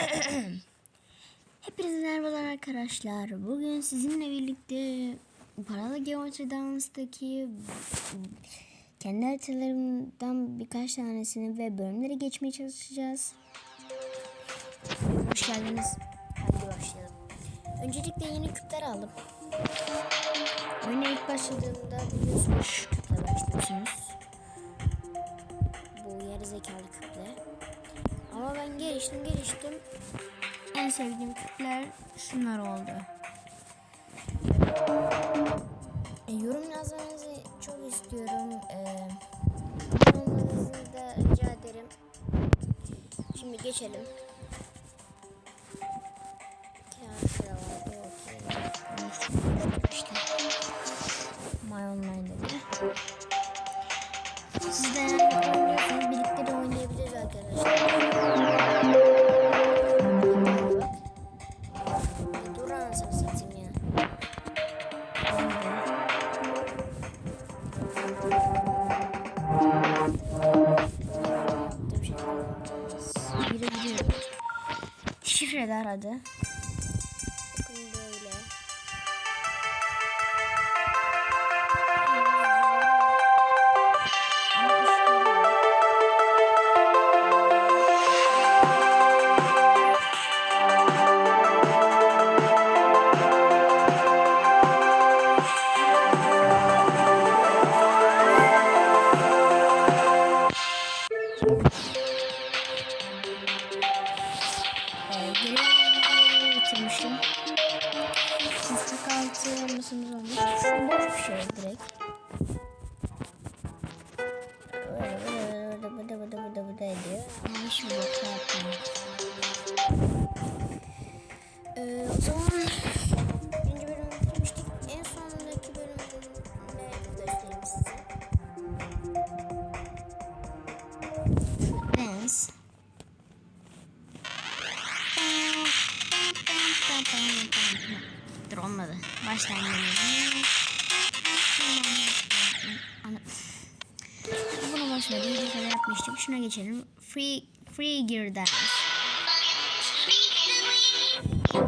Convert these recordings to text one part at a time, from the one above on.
Hepinize merhabalar arkadaşlar. Bugün sizinle birlikte paralı geometri danstaki kendi haritalarımdan birkaç tanesini ve bölümleri geçmeye çalışacağız. Hoş geldiniz. Hadi başlayalım. Öncelikle yeni küpler aldım. Oyuna ilk başladığında biliyorsunuz şu küple başlıyorsunuz. Bu yarı zekalı küple. Ama ben geliştim geliştim. En sevdiğim küpler şunlar oldu. E, yorum yazmanızı çok istiyorum. E, olmanızı da rica ederim. Şimdi geçelim. Kağıt da vardı, okey. 46 olmasımız olmuş. Şu boş bir şey direkt.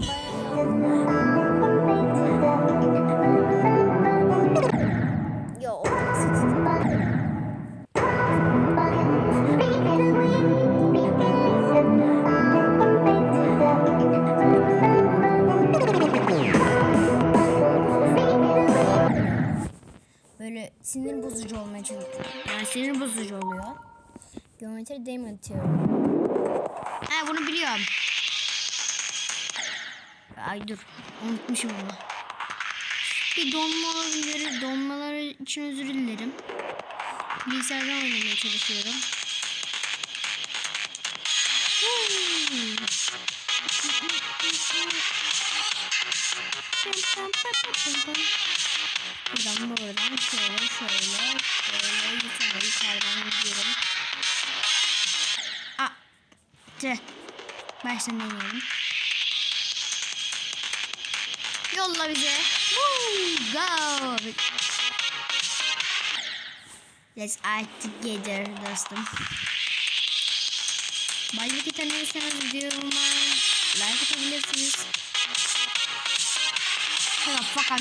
Bye. Ay dur. Unutmuşum bunu. Bir donma olabilir. Donmalar için özür dilerim. Bilgisayardan oynamaya çalışıyorum. Buradan buradan şöyle şöyle şöyle yukarı yukarıdan gidiyorum. Tüh. Baştan deneyelim. Yolla bize. Woo, go. Let's act together dostum. Balbiki tanıyorsanız videoma like atabilirsiniz. The fuck up.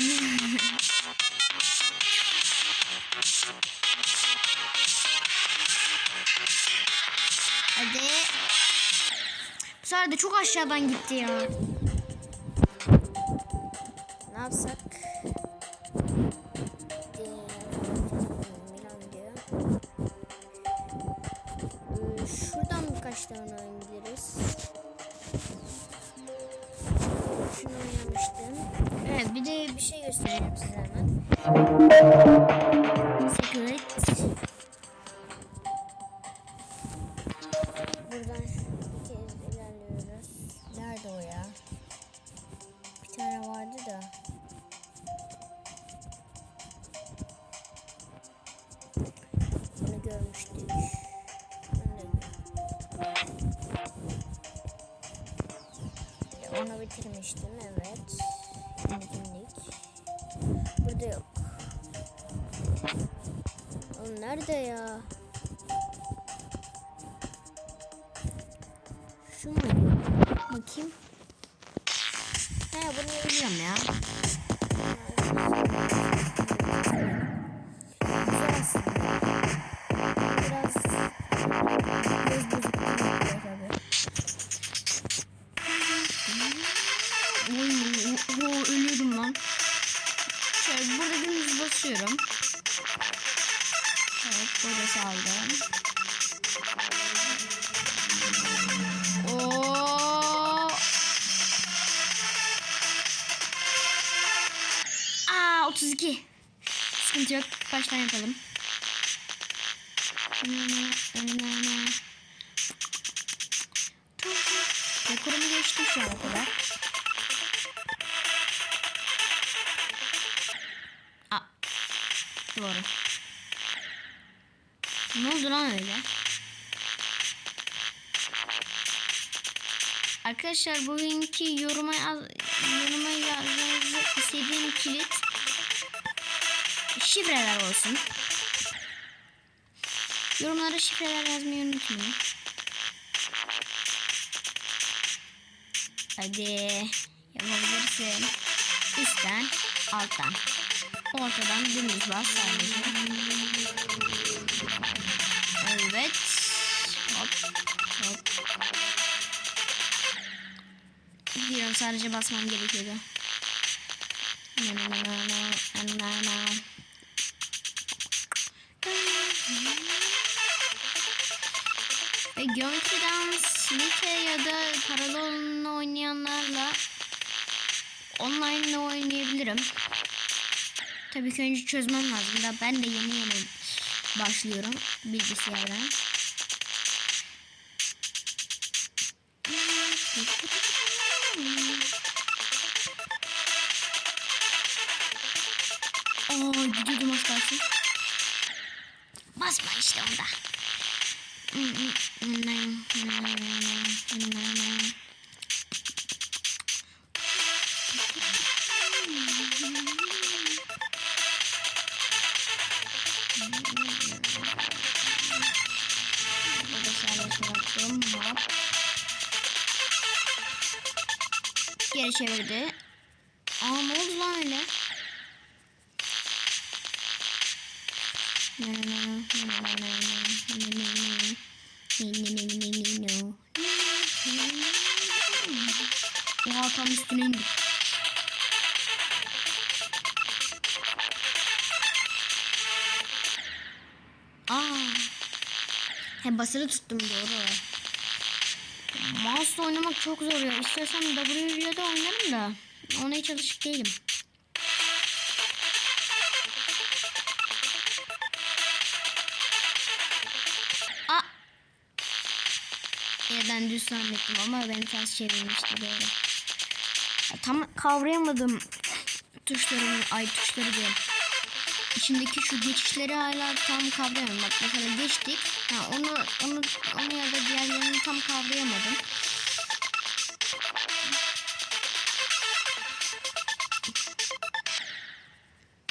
Hadi. Bu sefer de çok aşağıdan gitti ya. Yapsak? Şuradan birkaç tane oynayabiliriz. Şunu oynamıştım. Evet bir de bir şey göstereceğim size hemen. Arkadaşlar bugünkü yoruma yoruma yazmanızı istediğim kilit şifreler olsun. Yorumlara şifreler yazmayı unutmayın. Hadi yapabilirsin. Üstten, alttan. Ortadan dümdüz bas sadece. Evet. Hop. Hop. Biliyorum sadece basmam gerekiyordu. Ve Dance Lite ya da paralı oynayanlarla online oynayabilirim. Tabii ki önce çözmem lazım da ben de yeni yeni başlıyorum bilgisayardan. Gidiyordum az kalsın. Basma işte onda. He basılı tuttum doğru. Mouse oynamak çok zor ya. İstersem W ile de oynarım da. Ona hiç alışık değilim. Aa. Yerden düz zannettim ama beni ters çevirmişti. Ya, tam kavrayamadım tuşları, ay tuşları diyorum. İçindeki şu geçişleri hala tam kavrayamadım. Bak mesela geçtik. Ha, onu onu onu ya da diğerlerini tam kavrayamadım.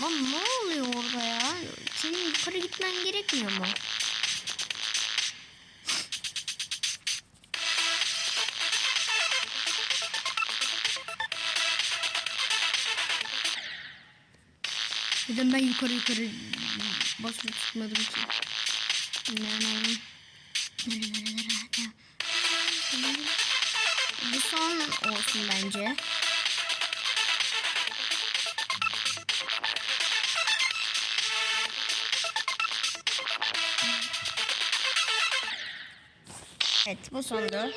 Lan ne oluyor orada ya? Senin yukarı gitmen gerekmiyor mu? Neden ben yukarı yukarı basılı tutmadım ki? Bu son olsun bence. Evet bu sondu.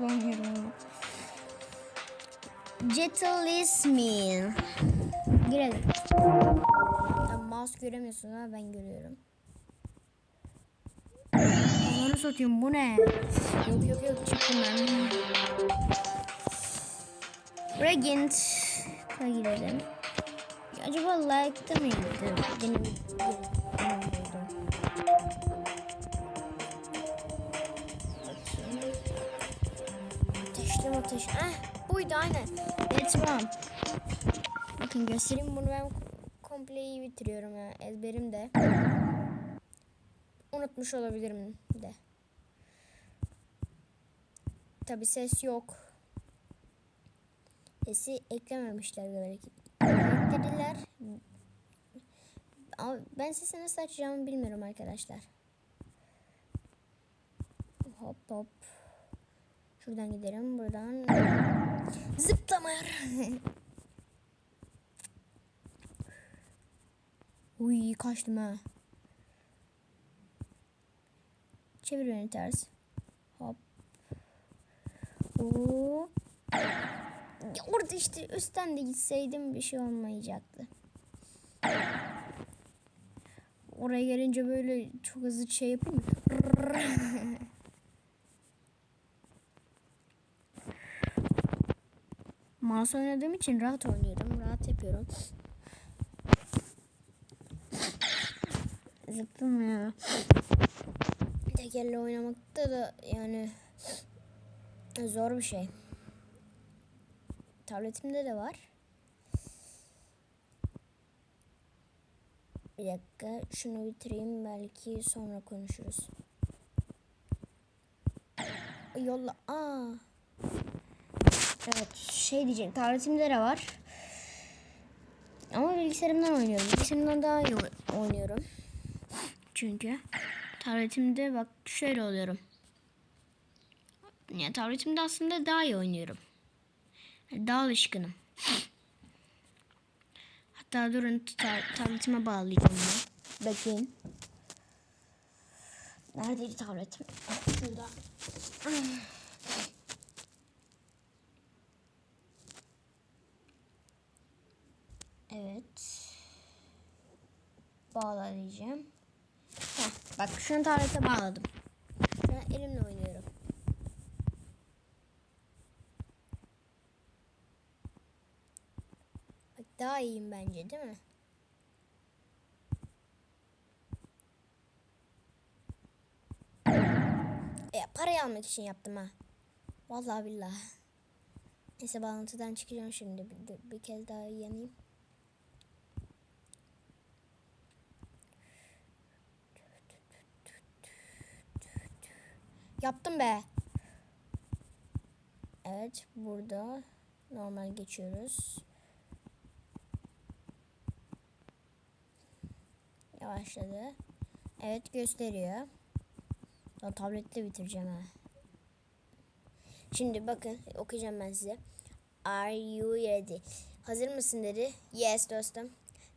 Mouse'la oynuyorum onu. Gentleismin. Girelim. Tabii mouse göremiyorsun ama ben görüyorum. Onları satayım bu ne? Yok yok yok çıktım ben. Regent'a girelim. Acaba like'ta mıydı? Benim, benim ateş. Eh buydu aynen. Let's run. Bakın göstereyim bunu ben kompleyi bitiriyorum ya. Ezberim de. Unutmuş olabilirim de. Tabi ses yok. Sesi eklememişler belki. Eklediler. Ama ben sesi nasıl açacağımı bilmiyorum arkadaşlar. Hop hop. Şuradan gidelim. Buradan zıplamaya. Uy kaçtım ha. Çevir beni ters. Hop. Oo. Ya orada işte üstten de gitseydim bir şey olmayacaktı. Oraya gelince böyle çok hızlı şey yapayım? Mouse oynadığım için rahat oynuyorum. Rahat yapıyorum. Zıplım ya. Tek elle oynamakta da yani zor bir şey. Tabletimde de var. Bir dakika şunu bitireyim belki sonra konuşuruz. Yolla. Aa. Evet şey diyeceğim tabletimde de var. Ama bilgisayarımdan oynuyorum. Bilgisayarımdan daha iyi oy- oynuyorum. Çünkü tabletimde bak şöyle oluyorum. Yani tabletimde aslında daha iyi oynuyorum. Daha alışkınım. Hatta durun ta- tabletime bağlayacağım bunu. Bekleyin. Neredeydi tabletim? Şurada. Evet. Bağla diyeceğim. Heh, bak şunu tablete bağladım. Şu an elimle oynuyorum. Bak daha iyiyim bence değil mi? Ya parayı almak için yaptım ha. Vallahi billahi. Neyse bağlantıdan çıkacağım şimdi. Bir, bir kez daha yanayım. Yaptım be. Evet burada normal geçiyoruz. Yavaşladı. Evet gösteriyor. Ya tablette bitireceğim ha. Şimdi bakın okuyacağım ben size. Are you ready? Hazır mısın dedi. Yes dostum.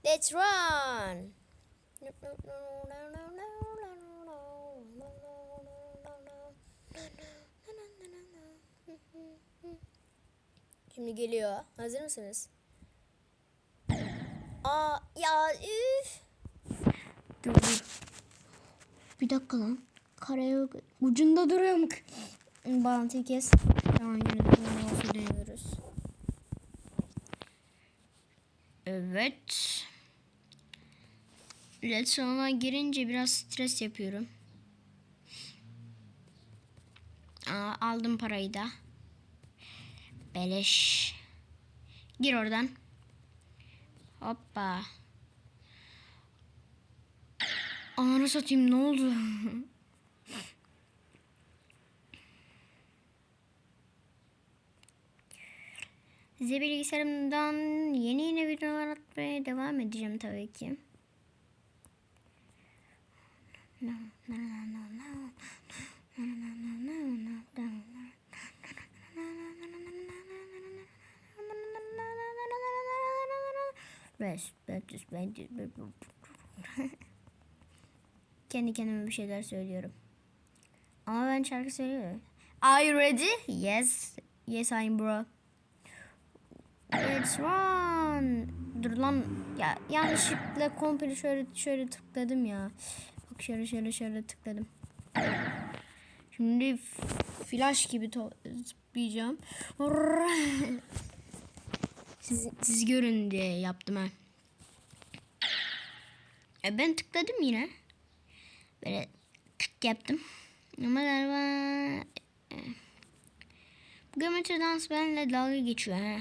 Let's run. Şimdi geliyor. Hazır mısınız? Aa ya üf. Dur dur. Bir dakika lan. Karaya ucunda duruyorum. Bağlantıyı kes. Tamam mouse'u deniyoruz. Evet. Run'a girince biraz stres yapıyorum. Aa, aldım parayı da. Beleş. Gir oradan. Hoppa. Ananı satayım ne oldu? Size bilgisayarımdan yeni yeni videolar atmaya devam edeceğim tabii ki. Beş, beş, beş, Kendi kendime bir şeyler söylüyorum. Ama ben şarkı söylüyorum. Are you ready? Yes. Yes I'm bro. Let's run. Dur lan. Ya yanlışlıkla komple şöyle şöyle tıkladım ya. Bak şöyle şöyle şöyle tıkladım. Şimdi flash gibi zıplayacağım. siz, siz görün diye yaptım ha. E ben tıkladım yine. Böyle tık yaptım. Ama galiba e, geometri dans benimle dalga geçiyor ha.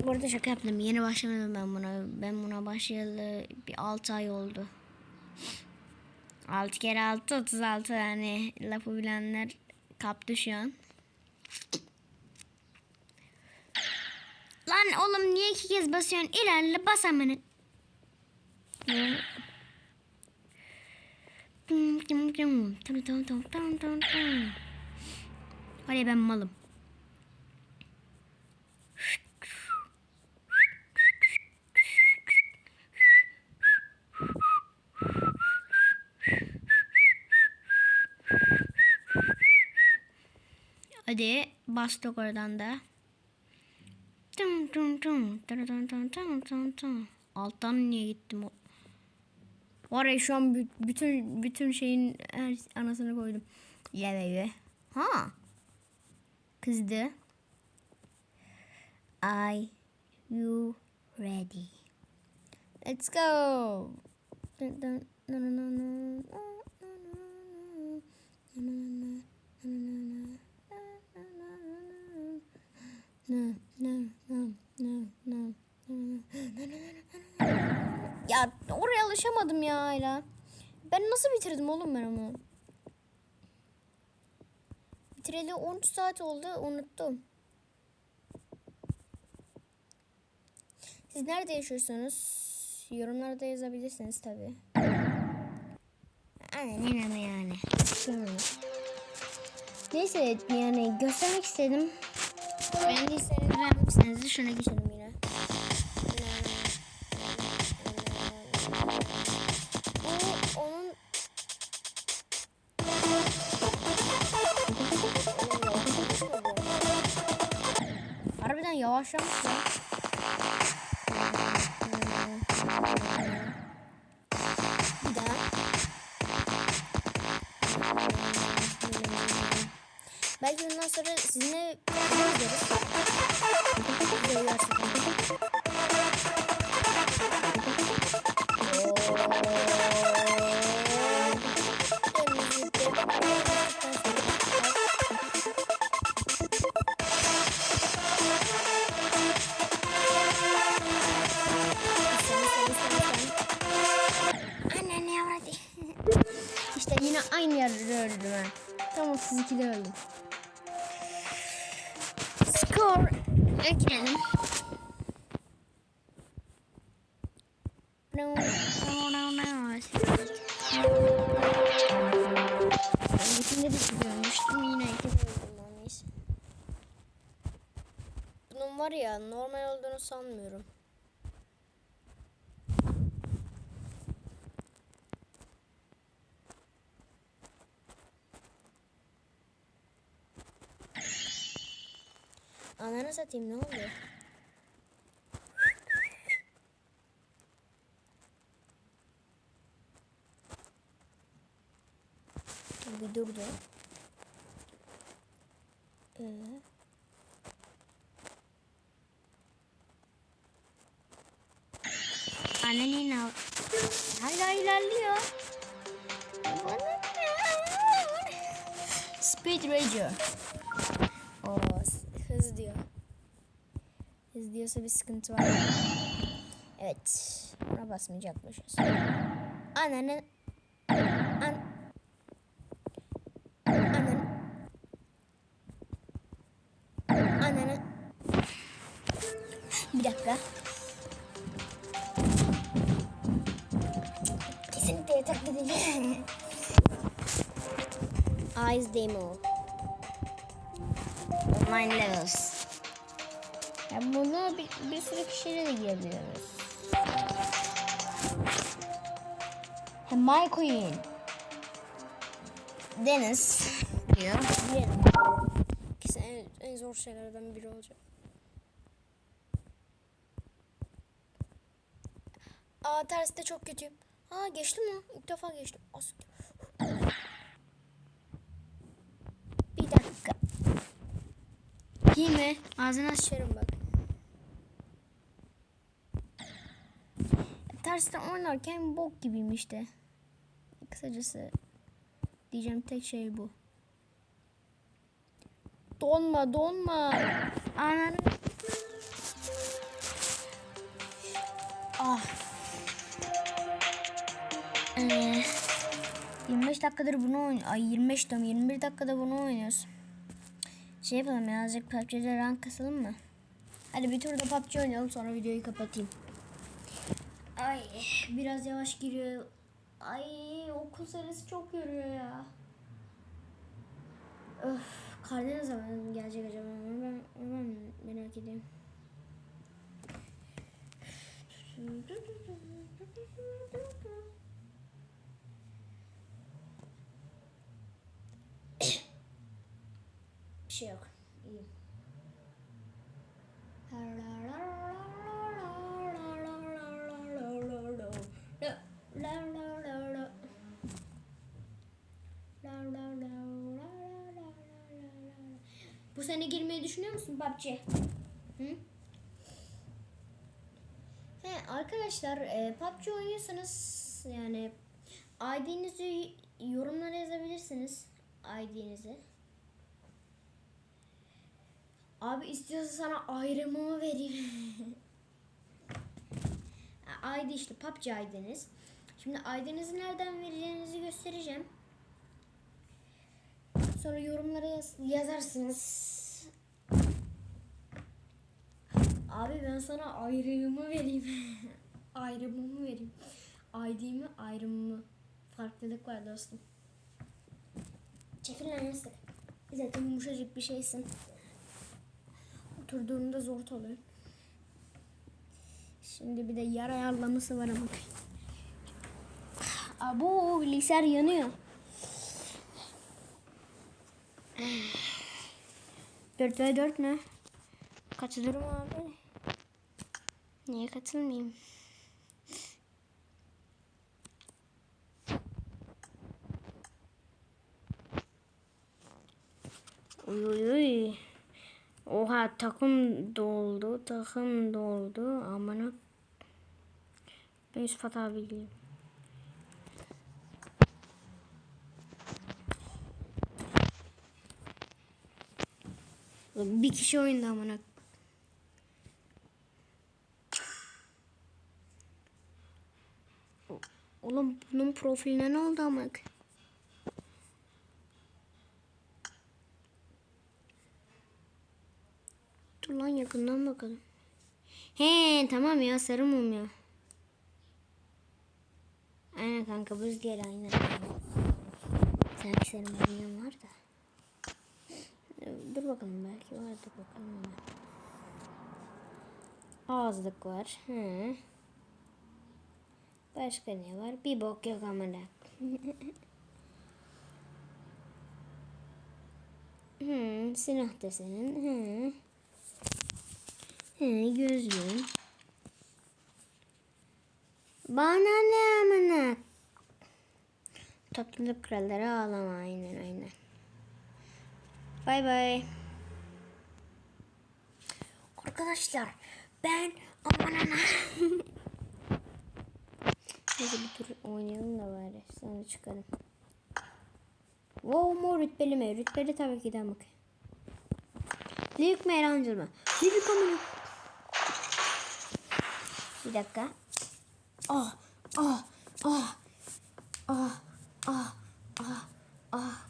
Bu arada şaka yaptım. Yeni başlamadım ben buna. Ben buna başlayalı bir 6 ay oldu. 6 kere 6 36 yani lafı bilenler kaptı şu an. Lan oğlum niye iki kez basıyorsun? İlerle bas amına. Hadi ben malım. Hadi bastık oradan da. Alttan niye gittim? Var ya şu an bü- bütün bütün şeyin her anasını koydum. Yeah baby. Ha. Kızdı. Are you ready? Let's go. Dun dun, na na na na, na na na na, na na na, na na na, na na na, na na na. Ya oraya alışamadım ya hala. Ben nasıl bitirdim oğlum ben onu? Bitireli 13 saat oldu unuttum. Siz nerede yaşıyorsunuz? Yorumlarda yazabilirsiniz tabi. Aynen inanı yani. Neyse yani göstermek istedim. Beğendiyseniz beğenmişseniz şuna geçelim Harbiden yavaşlamış Ananı satayım ne oldu? Bir durdu. Ee? Annenin av... Hala ilerliyor. Speed Ranger. Hız diyorsa bir sıkıntı var. Evet. Buna basmayacakmışız. Ananın... An... Ananın... Ananın... Bir dakika. Kesinlikle yatak gideceğim. Eyes demo. Online levels. Ya bunu bir, bir sürü kişiyle de girebiliyoruz. Hem My Queen. Deniz diyor. İkisi en, en zor şeylerden biri olacak. Aa terste çok kötüyüm. Aa geçtim mi? İlk defa geçtim. As Bir dakika. Yine ağzına Şerim bak. tersten oynarken bok gibiyim işte. Kısacası diyeceğim tek şey bu. Donma donma. Ananı. Ah. Ee, 25 dakikadır bunu oynuyor. Ay 25 diyorum 21 dakikada bunu oynuyoruz. Şey yapalım ya azıcık PUBG'de rank kasalım mı? Hadi bir turda PUBG oynayalım sonra videoyu kapatayım. Ay biraz yavaş giriyor. Ay okul serisi çok yoruyor ya. Öf, kar ne zaman gelecek acaba? Ben, ben merak ediyorum. Bir şey yok. İyiyim. Bu sene girmeyi düşünüyor musun PUBG? Hı? He arkadaşlar e, PUBG oynuyorsanız yani ID'nizi yorumlara yazabilirsiniz. ID'nizi. Abi istiyorsa sana ayrımımı vereyim. ID işte PUBG ID'niz. Şimdi ID'nizi nereden vereceğinizi göstereceğim. Sonra yorumlara yaz- yazarsınız. Abi ben sana ayrımımı vereyim. ayrımımı vereyim. ID'mi ayrımımı. Farklılık var dostum. Çekil lan yastık. Zaten yumuşacık bir şeysin. Oturduğunda zor oluyor. Şimdi bir de yer ayarlaması var ama. Abo bilgisayar yanıyor. 4 ve 4 mü? Katılırım abi. Niye katılmayayım? Uy uy uy. Oha takım doldu, takım doldu. Amına. Ben Yusuf abi gideyim. Bir kişi oyunda amına. Oğlum bunun profiline ne oldu amına? Dur lan yakından bakalım. He tamam ya sarı mum ya. Aynen kanka buz gel aynen. Sanki sarı mum var da. Dur bakalım belki vardır bakalım. Ağızlık var. Hı. Başka ne var? Bir bok yok amına. Hı, silah da senin. Hı, gözlüğün. Bana ne amına? Topluluk kralları ağlama aynen aynen. Bay bay. Arkadaşlar ben aman ana. Neyse bir tur oynayalım da bari. Sonra çıkalım. Wow mu rütbeli mi? Rütbeli tabii ki de bak. Büyük mü Erancıl mı? Büyük amına. Bir dakika. Ah ah ah ah ah ah ah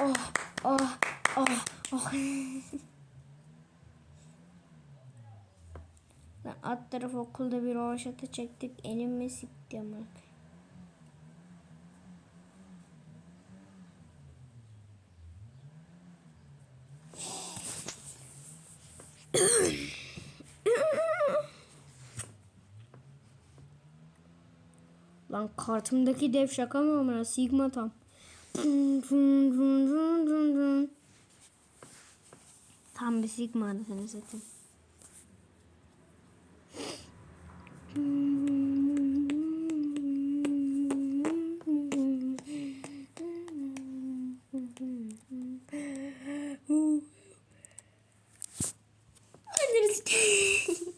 Oh, oh, oh, oh. Lan alt tarafı okulda bir roşata çektik. Elimi sikti ama. Lan Kartımdaki dev şaka mı ama Sigma tam. Tam bir Sigma anasını satayım.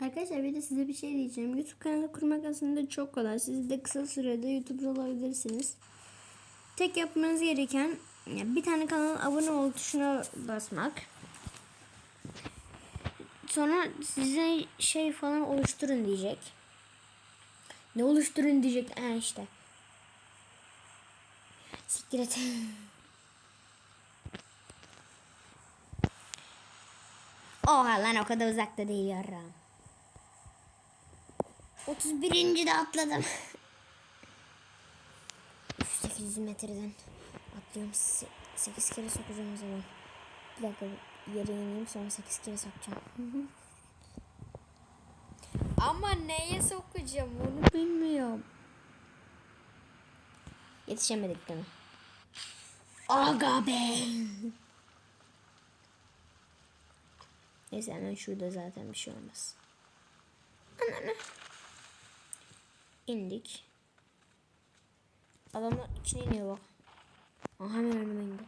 Arkadaşlar bir şey diyeceğim. YouTube kanalı kurmak aslında çok kolay. Siz de kısa sürede YouTuber olabilirsiniz. Tek yapmanız gereken bir tane kanala abone ol tuşuna basmak. Sonra size şey falan oluşturun diyecek. Ne oluşturun diyecek. Ha işte. Siktir et. Oha lan o kadar uzakta değil yarram. 31. de atladım. 800 metreden atlıyorum. 8 kere sokacağım o zaman. Bir dakika yere ineyim sonra 8 kere sokacağım. Ama neye sokacağım onu? Bilmiyorum. Yetişemedik değil mi? Aga be. Neyse hemen şurada zaten bir şey olmaz. Ananı. İndik. Adamlar içine iniyor bak. Aha hemen önüme indi.